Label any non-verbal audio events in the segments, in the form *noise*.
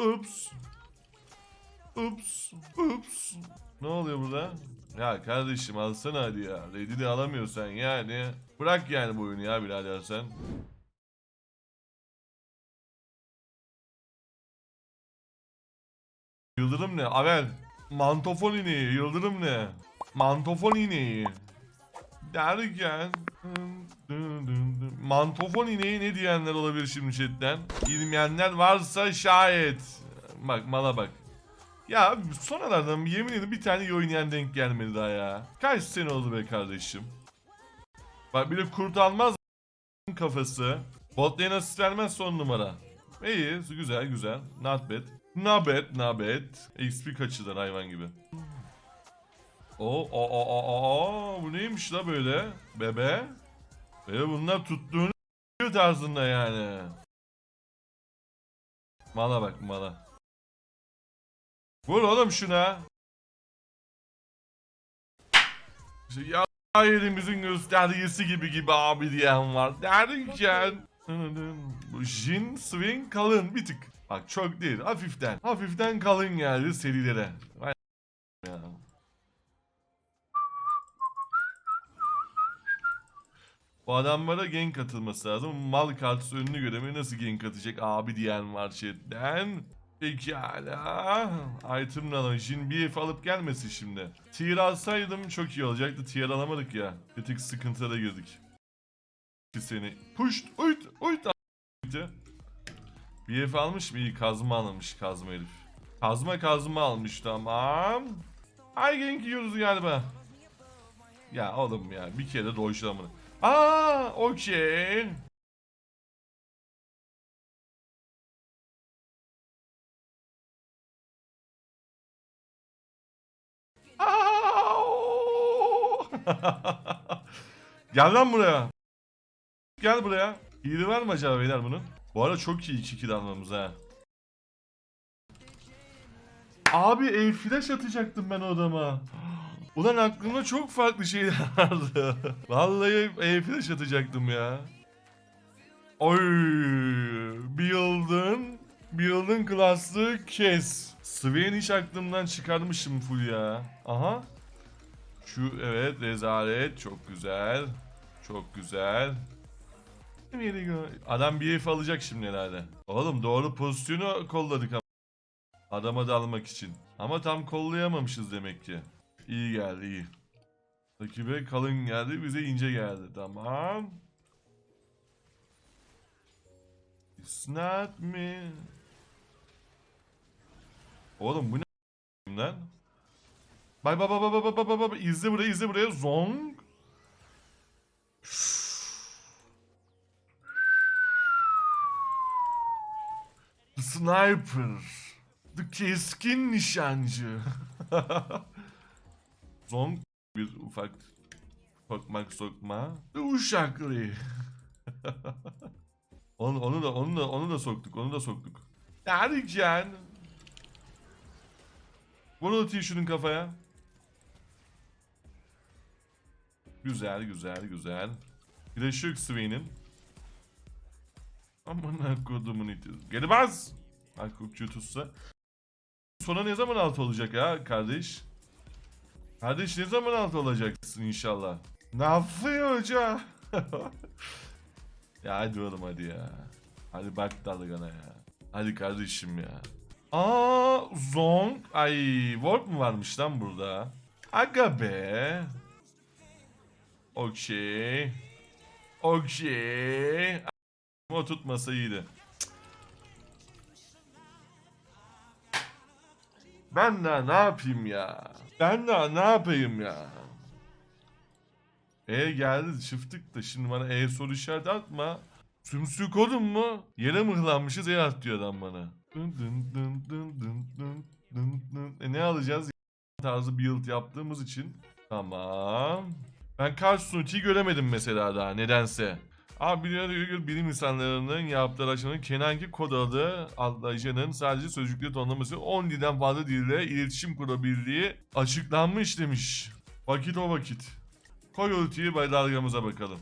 Ups. Ups. Ups. Ne oluyor burada? Ya kardeşim alsana hadi ya. Ready de alamıyorsan yani. Bırak yani bu oyunu ya birader sen. Yıldırım ne? Avel. Mantofon ineği. Yıldırım ne? Mantofon ineği. Derken... Mantofon ineği ne diyenler olabilir şimdi chatten? Bilmeyenler varsa şayet. Bak mala bak. Ya sonralardan yemin ederim bir tane iyi oynayan denk gelmedi daha ya. Kaç sene oldu be kardeşim. Bak bir de kurt almaz kafası. Bot lane asist vermez son numara. İyi güzel güzel. Not bad. Not bad not bad. XP kaçırır hayvan gibi. O o o o o bu neymiş la böyle? Bebe. Bebe bunlar tuttuğunu tarzında yani. Mala bak mala. Vur oğlum şuna. İşte ya yerimizin göstergesi gibi gibi abi diyen var. Derken bu Jin Swing kalın bir tık. Bak çok değil hafiften. Hafiften kalın geldi serilere. Bu adamlara gank atılması lazım. Mal kartısı önünü göremiyor. Nasıl gank atacak abi diyen var chatten. Pekala. Item'la alalım. Jin bir F alıp gelmesin şimdi. Tier alsaydım çok iyi olacaktı. Tier alamadık ya. Bir tık sıkıntılara girdik. Seni pushed. Uyut. Uyut. a**tı. Bir F almış mı? İyi kazma almış kazma herif. Kazma kazma almış tamam. Ay gank yiyoruz galiba. Ya oğlum ya bir kere doşlamını. Aa okey. *laughs* Gel lan buraya. Gel buraya. İyi var mı acaba beyler bunun? Bu arada çok iyi 2 kill almamız ha. Abi el flash atacaktım ben o adama. Ulan aklımda çok farklı şeyler *laughs* vardı. Vallahi el flash atacaktım ya. Oy, Build'ın, Build'ın klaslı kes. Swain hiç aklımdan çıkarmışım full ya. Aha. Şu evet rezalet çok güzel. Çok güzel. Adam bir F alacak şimdi herhalde. Oğlum doğru pozisyonu kolladık ama. Adama dalmak için. Ama tam kollayamamışız demek ki. İyi geldi iyi. Rakibe kalın geldi bize ince geldi. Tamam. It's not me. Oğlum bu ne lan? Bak bak bak bak bak bak bak bak izle buraya izle buraya zong. Sniper. The keskin nişancı. *laughs* Zong bir ufak sokmak sokma. Uşaklı. *laughs* onu, onu da onu da onu da soktuk. Onu da soktuk. Derken. Vur o şunun kafaya. Güzel güzel güzel. Bir de şu Swain'in. Aman kodumun iti. Geri bas. Hakukçu tutsa. Sona ne zaman alt olacak ya kardeş? Kardeş ne zaman alt olacaksın inşallah? Ne yapıyor hoca? *laughs* ya hadi oğlum hadi ya. Hadi bak dalgana ya. Hadi kardeşim ya. Aa Zong. Ay Warp mu varmış lan burada? Aga be. Okey. Okey. O tutmasa iyiydi. Ben daha ne yapayım ya? Ben daha ne yapayım ya? E geldi çıftık da şimdi bana E soru işareti atma. Sümsük oğlum mu? Yere mıhlanmışız E at diyor adam bana. Dın dın dın dın dın dın dın dın. E ne alacağız? tarzı build yaptığımız için. Tamam. Ben sunucuyu göremedim mesela daha nedense. Abi biliyor bilim insanlarının yaptığı araştırmanın Kenanki kod adı adlı sadece sözcükleri tonlaması 10 dilden fazla dille iletişim kurabildiği açıklanmış demiş. Vakit o vakit. Koy ultiyi dalgamıza bakalım.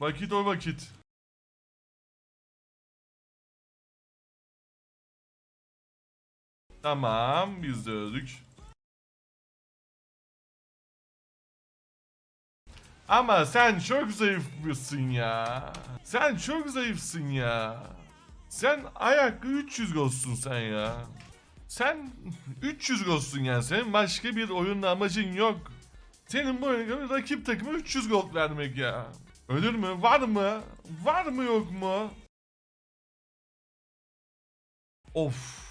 Vakit o vakit. Tamam biz de öldük. Ama sen çok zayıfmışsın ya. Sen çok zayıfsın ya. Sen ayaklı 300 golsün sen ya. Sen 300 golsün yani. Senin başka bir oyunda amacın yok. Senin bu oyuna rakip takıma 300 gol vermek ya. Ölür mü? Var mı? Var mı yok mu? Of.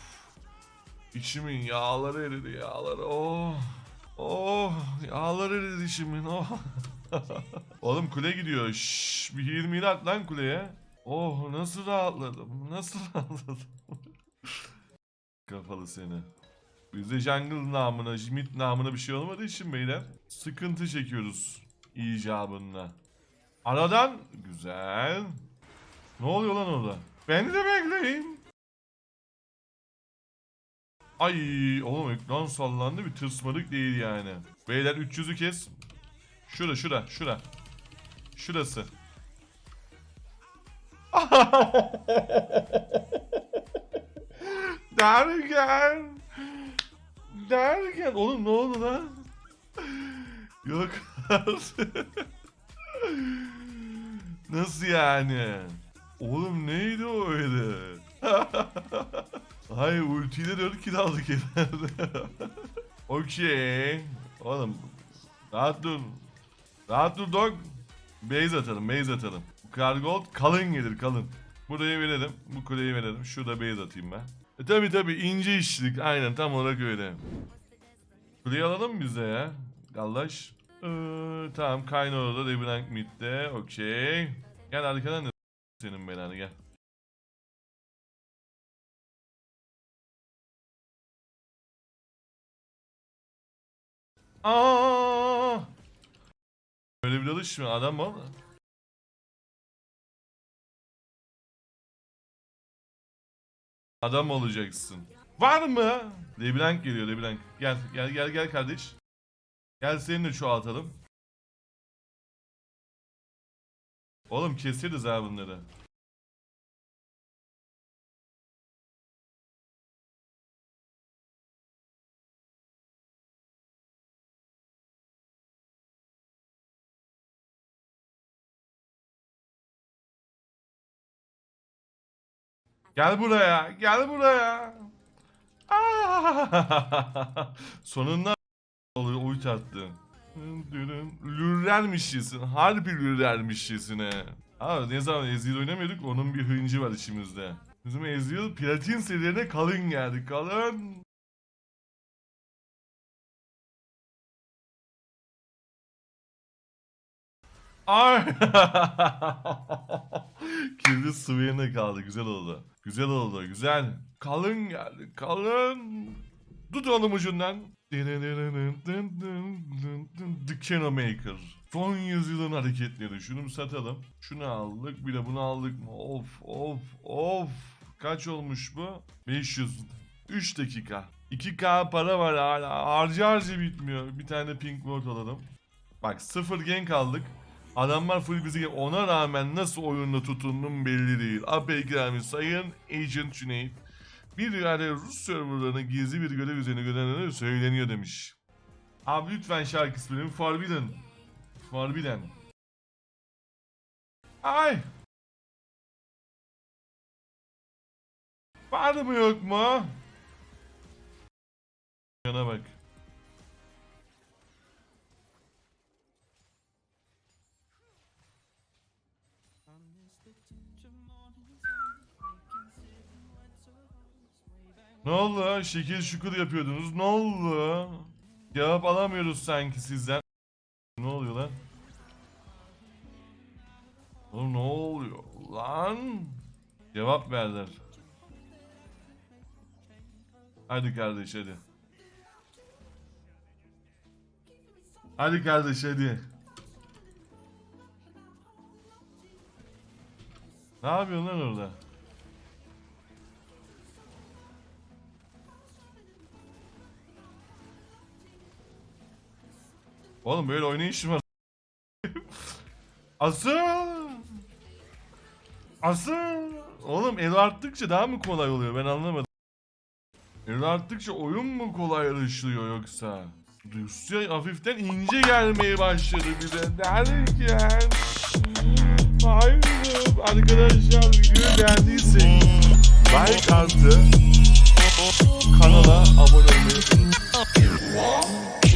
İçimin yağları eridi yağları. Oh. Oh. Yağları eridi içimin. Oh. Oğlum kule gidiyor. Şşş. Bir 20 at lan kuleye. Oh nasıl rahatladım. Nasıl *laughs* rahatladım. Kafalı seni. Bizde jungle namına, mid namına bir şey olmadığı için beyler sıkıntı çekiyoruz icabında. Aradan güzel. Ne oluyor lan orada? Beni de bekleyin. Ay oğlum ekran sallandı bir tırsmadık değil yani. Beyler 300'ü kes. Şura şura şura. Şurası. *laughs* Derken. Derken. Oğlum ne oldu lan? Yok. Nasıl yani? Oğlum neydi o öyle? *laughs* Hayır ultiyle 4 kill aldık herhalde. *laughs* Okey. Oğlum rahat dur. Rahat dur dog. Base atalım base atalım. Kargold kalın gelir kalın. Burayı verelim. Bu kuleyi verelim. Şurada base atayım ben. E tabi tabi ince işçilik. Aynen tam olarak öyle. Kuleyi alalım mı bize ya? Gallaş. Ee, tamam Kaynoro'da Leblanc midde. Okey. Gel arkadan da senin belanı gel. Aa! Böyle bir dalış mı? Adam mı? Adam olacaksın. Var mı? Leblanc geliyor Leblanc. Gel gel gel gel kardeş. Gel seni de çoğaltalım. Oğlum keseriz ha bunları. Gel buraya, gel buraya. *laughs* Aa! Sonunda oluyor uyut attı. Lürermişçesin, harbi lürermişçesine. Abi ne zaman Ezreal oynamıyorduk onun bir hıncı var içimizde. Bizim Ezreal platin serilerine kalın geldi, kalın. Ay. *laughs* Kirli Swain'e kaldı. Güzel oldu. Güzel oldu. Güzel. Kalın geldi. Kalın. Tut oğlum ucundan. The Kenomaker. Son yüzyılın hareketleri. Şunu satalım. Şunu aldık. Bir de bunu aldık mı? Of of of. Kaç olmuş bu? 500. 3 dakika. 2K para var hala. Harcı harcı bitmiyor. Bir tane pink ward alalım. Bak sıfır gank aldık. Adamlar full bizi ona rağmen nasıl oyunda tutundum belli değil. AP gelmiş sayın Agent Cüneyt. Bir yerde Rus serverlarına gizli bir görev üzerine göndermeleri söyleniyor demiş. Abi lütfen şarkı ismini Forbidden. Forbidden. Ay. Var mı yok mu? Yana bak. Ne oldu? Şekil şukur yapıyordunuz. Ne oldu? Cevap alamıyoruz sanki sizden. Ne oluyor lan? Oğlum ne oluyor lan? Cevap verdiler. Hadi kardeş hadi. Hadi kardeş hadi. Ne yapıyorsun lan orada? Oğlum böyle oynayışım var. Asıl. Asıl. Oğlum el arttıkça daha mı kolay oluyor ben anlamadım. İlerlettikçe oyun mu kolaylaşıyor yoksa? Rusya hafiften ince gelmeye başladı bize derken. Hayır arkadaşlar videoyu beğendiysek like attı kanala abone olmayı unutmayın.